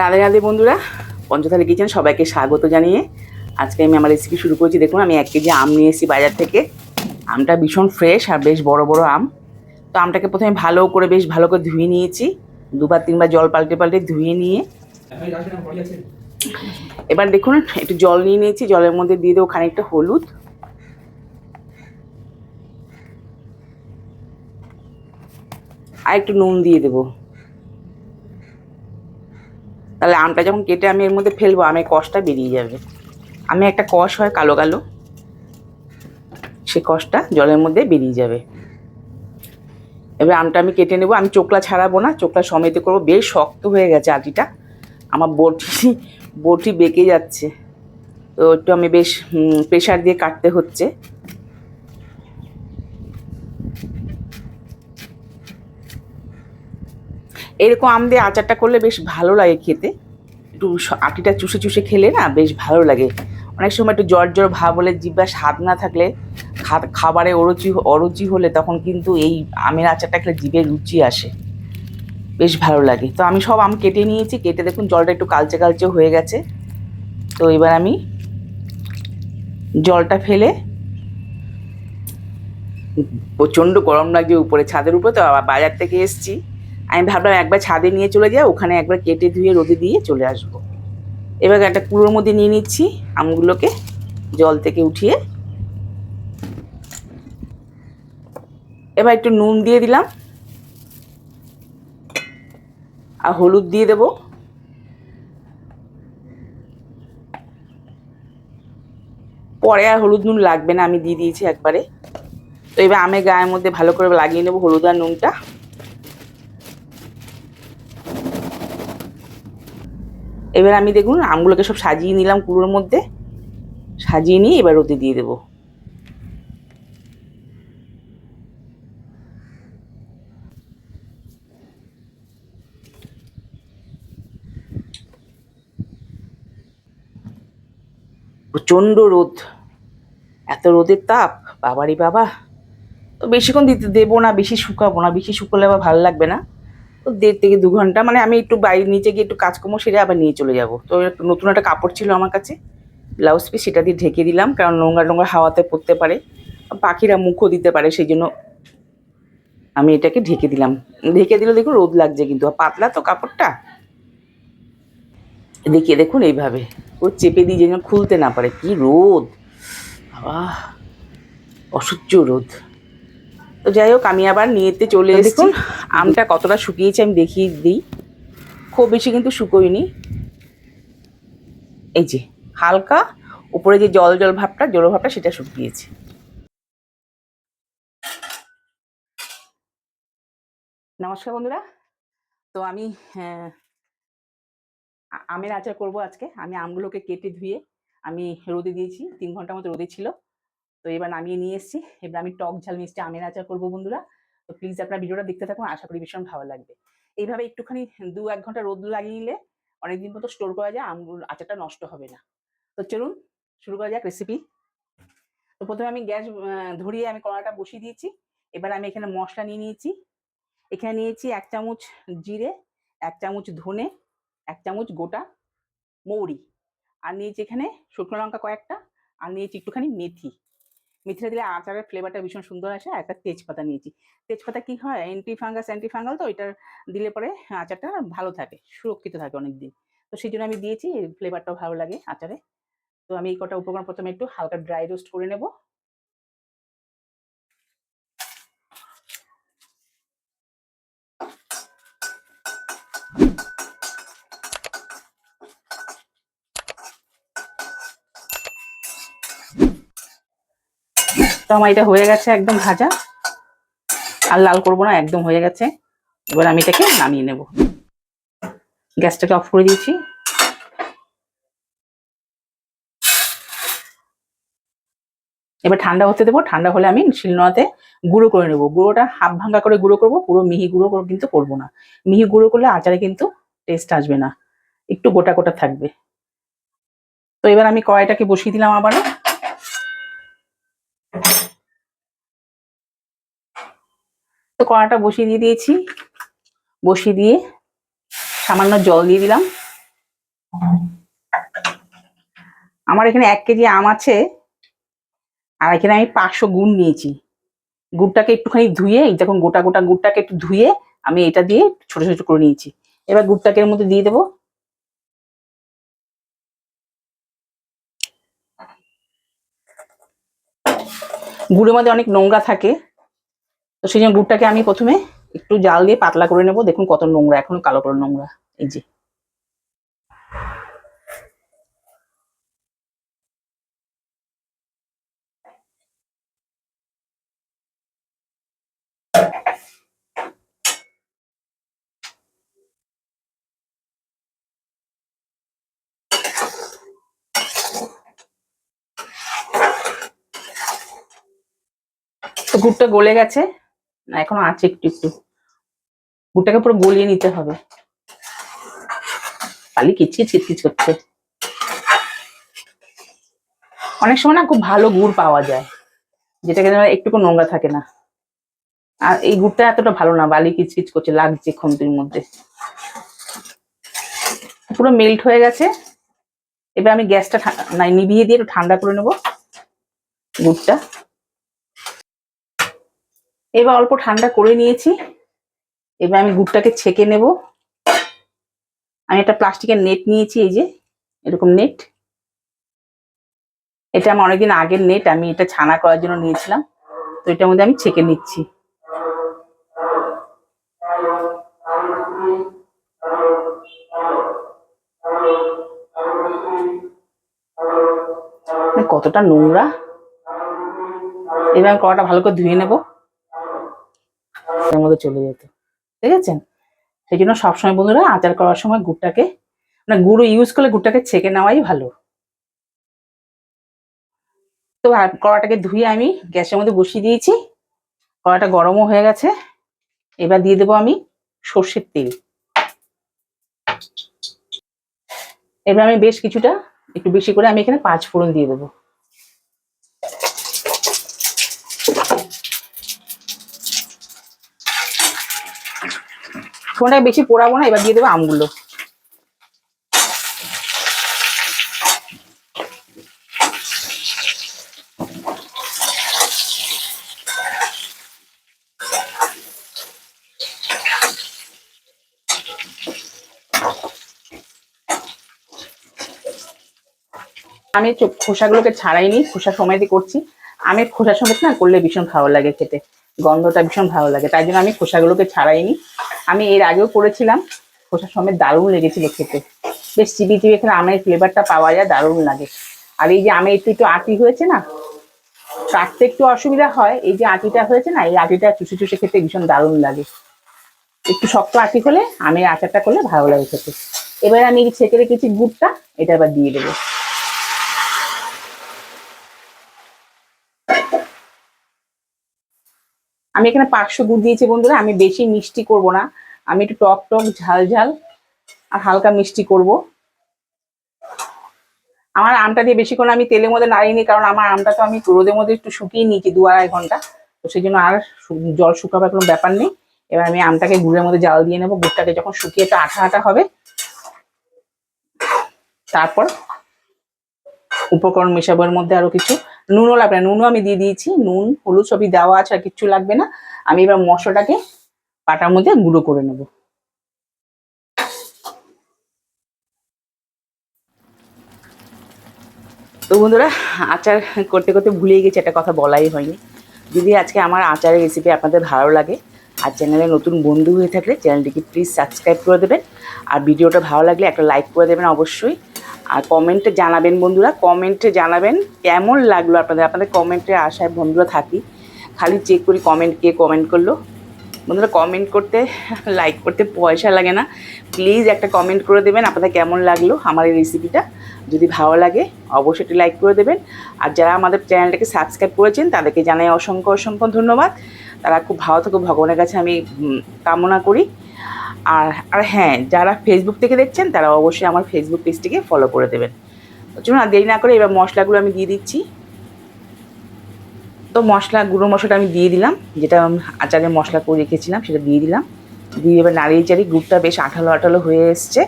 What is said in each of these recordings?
রাধে রাধে বন্ধুরা, পঞ্চথালি কিচেন সবাইকে স্বাগত জানিয়ে আজকে আমি আমার রেসিপি শুরু করেছি। দেখুন, আমি এক কেজি আম নিয়ে এসেছি বাজার থেকে। আমটা ভীষণ ফ্রেশ আর বেশ বড় বড় আম। তো আমটাকে প্রথমে ভালো করে বেশ ভালো করে ধুয়ে নিয়েছি। দুবার তিনবার জল পাল্টে পাল্টে ধুয়ে নিয়ে। এবার দেখুন, একটু জল নিয়ে নিয়েছি। জলের মধ্যে দিয়ে দেবো খানিকটা হলুদ। আর একটু নুন দিয়ে দেবো। তাহলে আমটা যখন কেটে আমি এর মধ্যে ফেলব, আমের কষটা বেরিয়ে যাবে। আমি একটা কষ হয় কালো কালো, সে কষটা জলের মধ্যে বেরিয়ে যাবে। এবার আমটা আমি কেটে নেব, আমি চোকলা ছাড়াবো না, চোকলা সমেতে করব, বেশ শক্ত হয়ে গেছে আটিটা। আমার বটি বটি বেঁকে যাচ্ছে। তো একটু আমি বেশ প্রেশার দিয়ে কাটতে হচ্ছে। এরকম আম দিয়ে আচারটা করলে বেশ ভালো লাগে খেতে। একটু আটিটা চুষে চুষে খেলে না বেশ ভালো লাগে। অনেক সময় একটু জ্বর জ্বর ভাব হলে জিব্বা স্বাদ না থাকলে খাবারে অরুচি অরুচি হলে তখন কিন্তু এই আমের আচারটা খেলে জিভে রুচি আসে। বেশ ভালো লাগে। তো আমি সব আম কেটে নিয়েছি, কেটে দেখুন জলটা একটু কালচে কালচে হয়ে গেছে। তো এবার আমি জলটা ফেলে প্রচণ্ড গরম লাগছে উপরে ছাদের উপরে, তো বাজার থেকে এসছি। আমি ভাবলাম একবার ছাদে নিয়ে চলে যাই, ওখানে একবার কেটে ধুয়ে রোদে দিয়ে চলে আসব। এবার একটা কুড়োর মধ্যে নিয়ে নিচ্ছি আমগুলোকে, জল থেকে উঠিয়ে। এবার একটু নুন দিয়ে দিলাম। আর হলুদ দিয়ে দেব। পরে আর হলুদ নুন লাগবে না, আমি দিয়ে দিয়েছি একবারে। তো এবার আমের গায়ের মধ্যে ভালো করে লাগিয়ে নেব হলুদ আর নুনটা। এবার আমি দেখুন, আমগুলোকে সব সাজিয়ে নিলাম কুড়োর মধ্যে। সাজিয়ে নিয়ে এবার রোদে দিয়ে দেবো। প্রচণ্ড রোদ। এত রোদের তাপ, বাবারি বাবা। তো বেশিক্ষণ দিতে দেবো না, বেশি শুকাবো না, বেশি শুকালে আবার ভালো লাগবে না। তো দেড় থেকে দু ঘণ্টা। মানে আমি একটু বাইরে নিচে গিয়ে একটু কাজকর্ম সেরে আবার নিয়ে চলে যাব। তো নতুন একটা কাপড় ছিল আমার কাছে, ব্লাউজ পিস সেটা দিয়ে ঢেকে দিলাম, কারণ নোংরা নোংরা হাওয়াতে পড়তে পারে। পাখিরা মুখও দিতে পারে, সেই জন্য আমি এটাকে ঢেকে দিলাম। ঢেকে দিলে দেখুন রোদ লাগছে কিন্তু। পাতলা তো কাপড়টা। দেখিয়ে দেখুন এইভাবে। ও চেপে দিয়ে যেন খুলতে না পারে। কি রোদ! বাবা অসহ্য রোদ। তো যাই হোক আমি আবার নিয়েতে চলে এসেছি। আমটা কতটা শুকিয়েছে আমি দেখিয়ে দিই। খুব বেশি কিন্তু শুকোয়নি। এই যে হালকা উপরে যে জল জল ভাবটা জড়ো ভাবটা সেটা শুকিয়েছে। নমস্কার বন্ধুরা। তো আমি আহ, আমের আচার করব আজকে। আমি আমগুলোকে কেটে ধুয়ে আমি রোদে দিয়েছি তিন ঘণ্টার মতো রোদে ছিল। তো এবার নামিয়ে নিয়ে এসেছি। এবার আমি টক ঝাল মিষ্টি আমের আচার করব বন্ধুরা। তো প্লিজ আপনার ভিডিওটা দেখতে থাকুন, আশা করি ভীষণ ভালো লাগবে। এইভাবে একটুখানি দু এক ঘণ্টা রোদ লাগিয়ে নিলে অনেকদিন মতো স্টোর করা যায়, আমগুলো, আচারটা নষ্ট হবে না। তো চলুন, শুরু করা যাক রেসিপি তো প্রথমে আমি গ্যাস ধরিয়ে আমি কড়াটা বসিয়ে দিয়েছি। এবার আমি এখানে মশলা নিয়ে নিয়েছি। এখানে নিয়েছি এক চামচ জিরে, এক চামচ ধনে, এক চামচ গোটা মৌরি। আর নিয়েছি এখানে শুকনো লঙ্কা কয়েকটা, আর নিয়েছি একটুখানি মেথি। মেথিটা দিলে আচারের ফ্লেভারটা ভীষণ সুন্দর আসে, আর একটা তেজপাতা নিয়েছি। তেজপাতা কি হয়? অ্যান্টি ফাঙ্গাস অ্যান্টি ফাঙ্গাল তো এটার দিলে পরে আচারটা ভালো থাকে, সুরক্ষিত থাকে অনেক দিন তো সেই জন্য আমি দিয়েছি ফ্লেভারটাও ভালো লাগে আচারে। তো আমি এই কটা উপকরণ প্রথমে একটু হালকা ড্রাই রোস্ট করে নেব। তো আমার এটা হয়ে গেছে একদম ভাজা। আর লাল করব না, একদম হয়ে গেছে। এবার আমি এটাকে নামিয়ে নেব। গ্যাসটাকে অফ করে দিয়েছি। এবার ঠান্ডা হতে দেবো। ঠান্ডা হলে আমি শিলনোড়াতে গুঁড়ো করে নেব। গুঁড়োটা হাফ ভাঙ্গা করে গুঁড়ো করব, পুরো মিহি গুঁড়ো কিন্তু করব না। মিহি গুঁড়ো করলে আচারে কিন্তু টেস্ট আসবে না। একটু গোটা গোটা থাকবে। তো এবার আমি কড়াইটাকে বসিয়ে দিলাম আবারও। তো কড়াটা বসিয়ে দিয়ে দিয়েছি। বসিয়ে দিয়ে সামান্য জল দিয়ে দিলাম। আমার এখানে এক কেজি আম আছে আর এখানে আমি পাঁচশো গুড় নিয়েছি। গুড়টাকে একটুখানি ধুয়ে দেখুন গোটা গোটা গুড়টাকে একটু ধুয়ে আমি এটা দিয়ে ছোট ছোট করে নিয়েছি। এবার গুড়টাকে এর মধ্যে দিয়ে দেবো। গুড়ের মধ্যে অনেক নোংরা থাকে। তো সেই জন্য গুড়টাকে আমি প্রথমে একটু জাল দিয়ে পাতলা করে নেব। দেখুন কত নোংরা, এখনও কালো করে নোংরা। এই যে। গুড়টা গলে গেছে। না, এখনও আছে একটু একটু। গুড়টাকে পুরো গলিয়ে নিতে হবে। খালি কিচকিচ কিচকিচ করছে। অনেক সময় না খুব ভালো গুড় পাওয়া যায়, যেটাকে একটুকু নোংরা থাকে না। আর এই গুড়টা এতটা ভালো না, বালি কিচকিচ করছে, লাগছে খন্তির মধ্যে। পুরো মেল্ট হয়ে গেছে। এবার আমি গ্যাসটা নাই নিভিয়ে দিয়ে একটু ঠান্ডা করে নেব গুড়টা। এবার অল্প ঠান্ডা করে নিয়েছি। এবার আমি গুড়টাকে ছেঁকে নেব। আমি একটা প্লাস্টিকের নেট নিয়েছি, এই যে, এরকম নেট। এটা আমার অনেকদিন আগের নেট, আমি এটা ছানা করার জন্য নিয়েছিলাম। তো এটার মধ্যে আমি ছেঁকে নিচ্ছি। কতটা নোংরা। এবার আমি কড়াটা ভালো করে ধুয়ে নেব। এর মধ্যে চলে যেত। ঠিক আছে সেই জন্য সবসময় বন্ধুরা আচার করার সময় গুড়টাকে মানে গুঁড়ো ইউজ করলে গুড়টাকে ছেঁকে নেওয়াই ভালো। তো কড়াটাকে ধুয়ে আমি গ্যাসের মধ্যে বসিয়ে দিয়েছি। কড়াটা গরমও হয়ে গেছে। এবার দিয়ে দেবো আমি সর্ষের তেল। এবার আমি বেশ কিছুটা, একটু বেশি করে আমি এখানে পাঁচ ফোড়ন দিয়ে দেবো। ফোনটাকে বেশি পোড়াবো না, এবার দিয়ে দেবো আমগুলো। আমি খোসাগুলোকে ছাড়াইনি, খোসা সময়তে করছি। আমি খোসা সমেত না করলে ভীষণ ভালো লাগে খেতে। গন্ধটা ভীষণ ভালো লাগে। তাই জন্য আমি খোসাগুলোকে ছাড়াইনি। আমি এর আগেও করেছিলাম। খোসা সমেত দারুণ লেগেছিল খেতে। বেশ চিবি চিবি এখানে আমের ফ্লেভারটা পাওয়া যায়, দারুণ লাগে। আর এই যে আমের একটু একটু আটি হয়েছে না, কাটতে একটু অসুবিধা হয়। এই যে আটিটা হয়েছে না, এই আটিটা চুষে চুষে খেতে ভীষণ দারুণ লাগে। একটু শক্ত আটি হলে, আমের আচারটা করলে ভালো লাগে খেতে। এবার আমি ছেঁকে রেখেছি গুড়টা, এটা এবার দিয়ে দেবো। আমি এখানে পাঁচশো গুড় দিয়েছি বন্ধুরা, আমি বেশি মিষ্টি করব না। আমি একটু টক টক, ঝাল ঝাল আর হালকা মিষ্টি করব। আমার আমটা দিয়ে বেশি করে আমি তেলের মধ্যে নাড়িনি কারণ আমার আমটা তো আমি রোদের মধ্যে একটু শুকিয়ে নিয়েছি, দু আড়াই ঘণ্টা। তো সেই জন্য আর জল শুকাবার কোনো ব্যাপার নেই। এবার আমি আমটাকে গুড়ের মধ্যে জাল দিয়ে নেব। গুড়টাকে যখন শুকিয়ে একটু আঠা আঠা হবে, তারপর উপকরণ মেশাবার মধ্যে আরও কিছু। নুনও লাগবে না, নুনও আমি দিয়ে দিয়েছি, নুন, হলুদ সবই দেওয়া আছে আর কিচ্ছু লাগবে না। আমি এবার মশলাটাকে পাটার মধ্যে গুঁড়ো করে নেব। তো বন্ধুরা, আচার করতে করতে ভুলেই গেছি, একটা কথা বলাই হয়নি। যদি আজকে আমার আচারের রেসিপি আপনাদের ভালো লাগে, আর চ্যানেলে নতুন বন্ধু হয়ে থাকলে চ্যানেলটিকে প্লিজ সাবস্ক্রাইব করে দেবেন। আর ভিডিওটা ভালো লাগলে একটা লাইক করে দেবেন অবশ্যই। আর কমেন্টে জানাবেন বন্ধুরা কমেন্টে জানাবেন কেমন লাগল আপনাদের আপনাদের কমেন্টে আশায় বন্ধুরা থাকি। খালি চেক করি কমেন্ট কে কমেন্ট করল। বন্ধুরা কমেন্ট করতে লাইক করতে পয়সা লাগে না। প্লিজ একটা কমেন্ট করে দেবেন আপনাদের কেমন লাগল আমার এই রেসিপিটা যদি ভালো লাগে, অবশ্যই একটি লাইক করে দেবেন। আর যারা আমাদের চ্যানেলটাকে সাবস্ক্রাইব করেছেন, তাদেরকে জানাই অসংখ্য অসংখ্য ধন্যবাদ। তারা খুব ভালো থাকুক, ভগবানের কাছে আমি কামনা করি। আর আর হ্যাঁ যারা ফেসবুক থেকে দেখছেন, তারা অবশ্যই আমার ফেসবুক পেজটিকে ফলো করে দেবেন। চলুন আর দেরি না করে এবার মশলাগুলো আমি দিয়ে দিচ্ছি। তো মশলা, গুঁড়ো মশলাটা আমি দিয়ে দিলাম, যেটা আচারের মশলা করে রেখেছিলাম, সেটা দিয়ে দিলাম। দিয়ে এবার নাড়িয়ে চাড়ি গুড়টা বেশ আঠালো আঠালো হয়ে এসছে।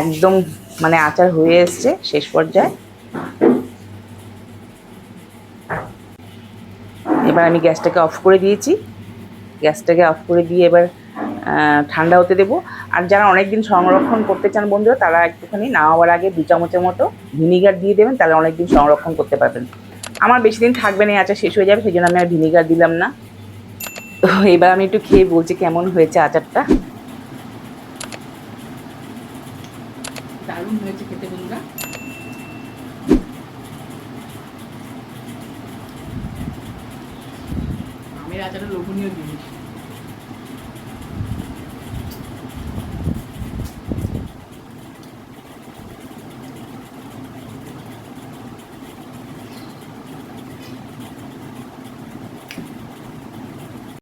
একদম মানে আচার হয়ে এসছে, শেষ পর্যায়ে। এবার আমি গ্যাসটাকে অফ করে দিয়েছি। গ্যাসটাকে অফ করে দিয়ে এবার ঠান্ডা হতে দেবো। আর যারা অনেকদিন সংরক্ষণ করতে চান বন্ধুরা, তারা একটুখানি নামাবার আগে দু চামচের মতো ভিনিগার দিয়ে দেবেন, তাহলে অনেকদিন সংরক্ষণ করতে পারবেন। আমার বেশি দিন থাকবে না আচার শেষ হয়ে যাবে, সেই জন্য আমি আর ভিনিগার দিলাম না। তো এবার আমি একটু খেয়ে বলছি কেমন হয়েছে আচারটা। আমের আচারটা লোভনীয় জিনিস।